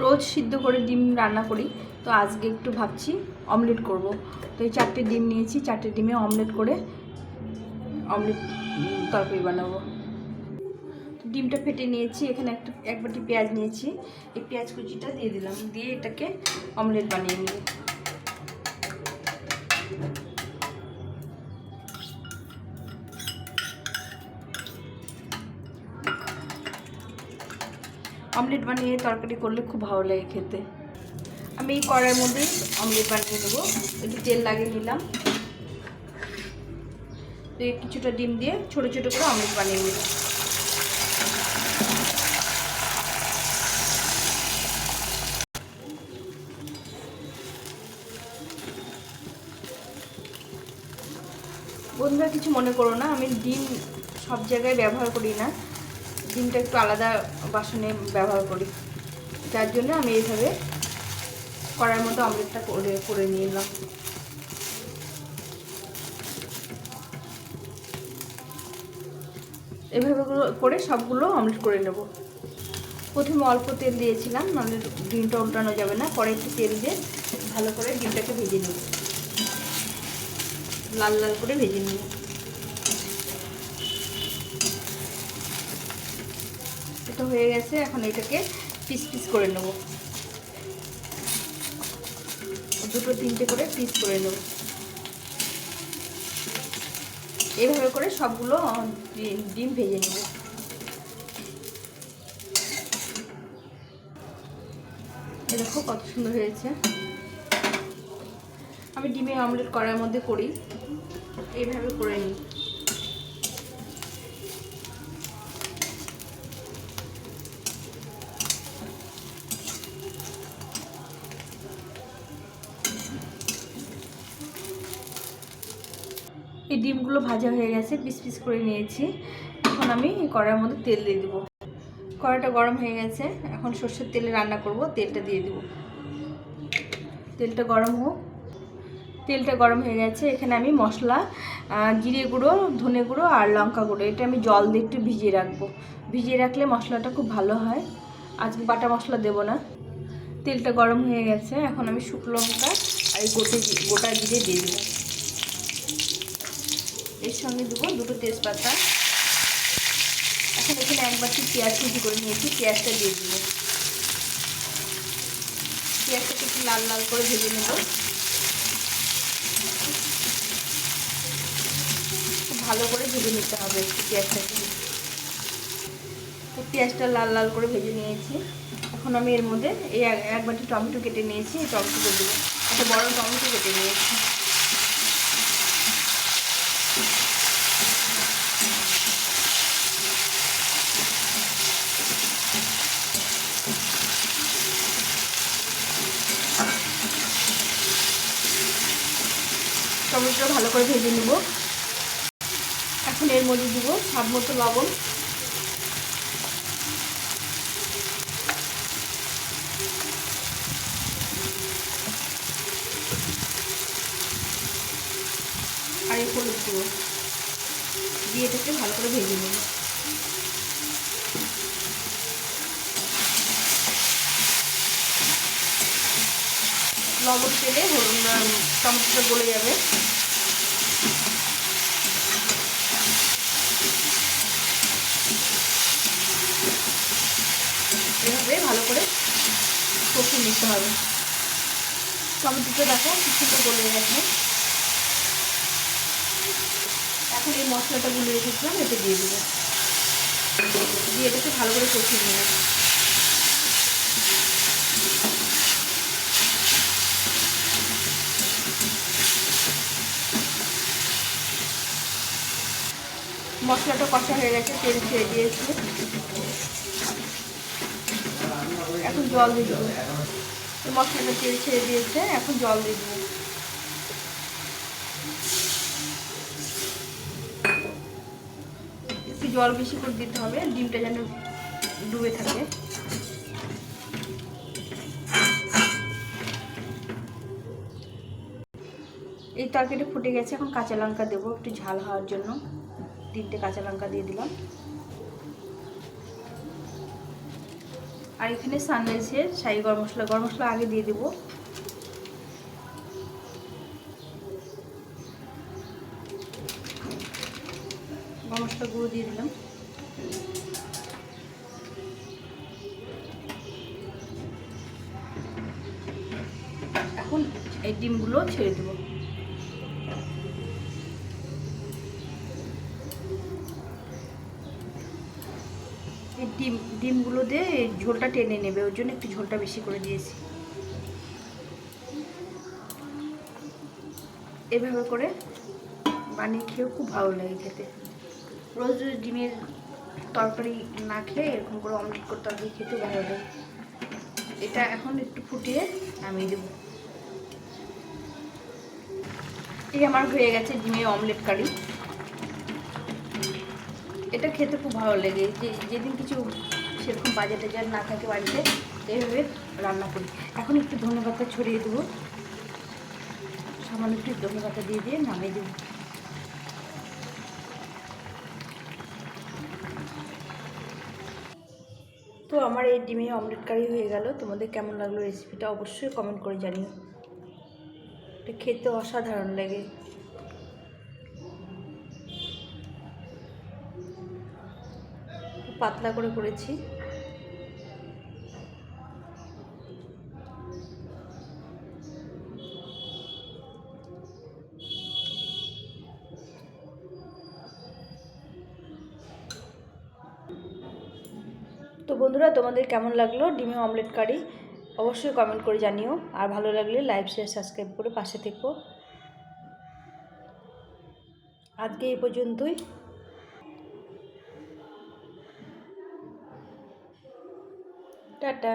রোজ সিদ্ধ করে ডিম রান্না করি। তো আজকে একটু ভাবছি অমলেট করব। তো এই চারটে ডিম নিয়েছি, চারটে ডিমে অমলেট করে অমলেট তরকারি বানাবো। ডিমটা ফেটে নিয়েছি, এখানে একটু, এক বাটি পেঁয়াজ নিয়েছি। এই পেঁয়াজ কুচিটা দিয়ে দিলাম, দিয়ে এটাকে অমলেট বানিয়ে নিব। অমলেট বানিয়ে তরকারি করলে খুব ভালো লাগে খেতে। আমি এই কড়াইয়ের মধ্যে অমলেট বানিয়ে নেব। একটু তেল লাগিয়ে নিলাম। কিছুটা ডিম দিয়ে ছোট ছোট করে অমলেট বানিয়ে নেব বন্ধুরা, কিছু মনে করো না, আমি ডিম সব জায়গায় ব্যবহার করি না। ডিমটা একটু আলাদা বাসনে ব্যবহার করি। যার জন্য আমি এইভাবে কড়ার মতো অমলেটটা করে করে নিলাম। এভাবে করে সবগুলো অমলেট করে নেব। প্রথমে অল্প তেল দিয়েছিলাম, নাহলে ডিমটা উল্টানো যাবে না। পরে একটু তেল দিয়ে ভালো করে ডিমটাকে ভেজে নেব। লাল লাল করে ভেজে নেব। এটা হয়ে গেছে, এখন এটাকে পিস পিস করে নেব। দুটো তিনটে করে পিস করে নেব। এইভাবে করে সবগুলো ডিম ভেজে নেব। দেখো কত সুন্দর হয়েছে। আমি ডিমের অমলেট করার মধ্যে করি। এইভাবে করে নিই। এই ডিমগুলো ভাজা হয়ে গেছে, পিস পিস করে নিয়েছি। এখন আমি কড়ার মধ্যে তেল দিয়ে দেবো। কড়াটা গরম হয়ে গেছে, এখন সর্ষের তেলে রান্না করব, তেলটা দিয়ে দেবো। তেলটা গরম হোক। তেলটা গরম হয়ে গেছে, এখানে আমি মশলা জিরে গুঁড়ো, ধনে গুঁড়ো আর লঙ্কা গুঁড়ো, এটা আমি জল দিয়ে একটু ভিজিয়ে রাখব। ভিজিয়ে রাখলে মশলাটা খুব ভালো হয়। আজকে বাটা মশলা দেবো না। তেলটা গরম হয়ে গেছে, এখন আমি শুকনো লঙ্কা আর গোটে গোটা জিরে দিয়ে দেবো। এর সঙ্গে দেবো দুটো তেজপাতা। এখন এখানে এক বাটি পেঁয়াজ কুচি করে নিয়েছি, পেঁয়াজটা দিয়ে দেবো। পেঁয়াজটাকে একটু লাল লাল করে ভেজে নেব। ভালো করে ভেজে নিতে হবে একটু পেঁয়াজটাকে। তো পেঁয়াজটা লাল লাল করে ভেজে নিয়েছি। এখন আমি এর মধ্যে এই এক এক বাটি টমেটো কেটে নিয়েছি, এই টমেটো দেবো। একটা বড় টমেটো কেটে নিয়েছি। টমেটোটা ভালো করে ভেজে নেব। এখন এর মধ্যে দিব স্বাদ মতো লবণ। আর এই হলুদ দিয়ে এটাকে ভালো করে ভেজে নেব। লবণ তেলে টমেটোটা গলে যাবে। এভাবে ভালো করে কষিয়ে নিতে হবে। টমেটোটা দেখো কি সুন্দর গলে গেছে। এখন এই মশলাটা গুলে রেখেছিলাম, এতে দিয়ে দেবো। দিয়ে এটাকে ভালো করে কষিয়ে নেব। মশলাটা কষা হয়ে গেছে, তেল ছেড়ে দিয়েছি। এখন জল দিয়ে দেবো। মশলাটা তেল ছেড়ে দিয়েছে, এখন জল দিয়ে দেবো। একটু জল বেশি করে দিতে হবে, ডিমটা যেন ডুবে থাকে। এই তরকারিটা ফুটে গেছে, এখন কাঁচা লঙ্কা দেবো, একটু ঝাল হওয়ার জন্য। তিনটে কাঁচা লঙ্কা দিয়ে দিলাম। আর এখানে সানরাইসের শাহি গরম মশলা গরম মশলা আগে দিয়ে দেবো। গরম মশলা গুঁড়ো দিয়ে দিলাম। এখন এই ডিমগুলো ছেড়ে দেবো এই ডিম ডিমগুলো দিয়ে ঝোলটা টেনে নেবে, ওর জন্য একটু ঝোলটা বেশি করে দিয়েছি। এভাবে করে বানিয়ে খেয়েও খুব ভালো লাগে খেতে। রোজ রোজ ডিমের তরকারি না খেয়ে এরকম করে অমলেট করে তরকারি খেতে ভালো লাগে। এটা এখন একটু ফুটিয়ে নামিয়ে দেবো। এই আমার হয়ে গেছে ডিমের অমলেট কারি। এটা খেতে খুব ভালো লাগে। যে যেদিন কিছু সেরকম বাজার টাজার না থাকে বাড়িতে এইভাবে রান্না করি। এখন একটু ধনে পাতা ছড়িয়ে দেবো। সামান্য একটু ধনে পাতা দিয়ে দিয়ে নামিয়ে দেবো। তো আমার এই ডিমের অমলেট কারি হয়ে গেল। তোমাদের কেমন লাগল রেসিপিটা অবশ্যই কমেন্ট করে জানিও। এটা খেতে অসাধারণ লাগে। পাতলা করে করেছি। তো বন্ধুরা, তোমাদের কেমন লাগল ডিমে অমলেট কারি অবশ্যই কমেন্ট করে জানিও। আর ভালো লাগলে লাইভ শেয়ার সাবস্ক্রাইব করে পাশে থেকো। আজকে এই পর্যন্তই। টাটা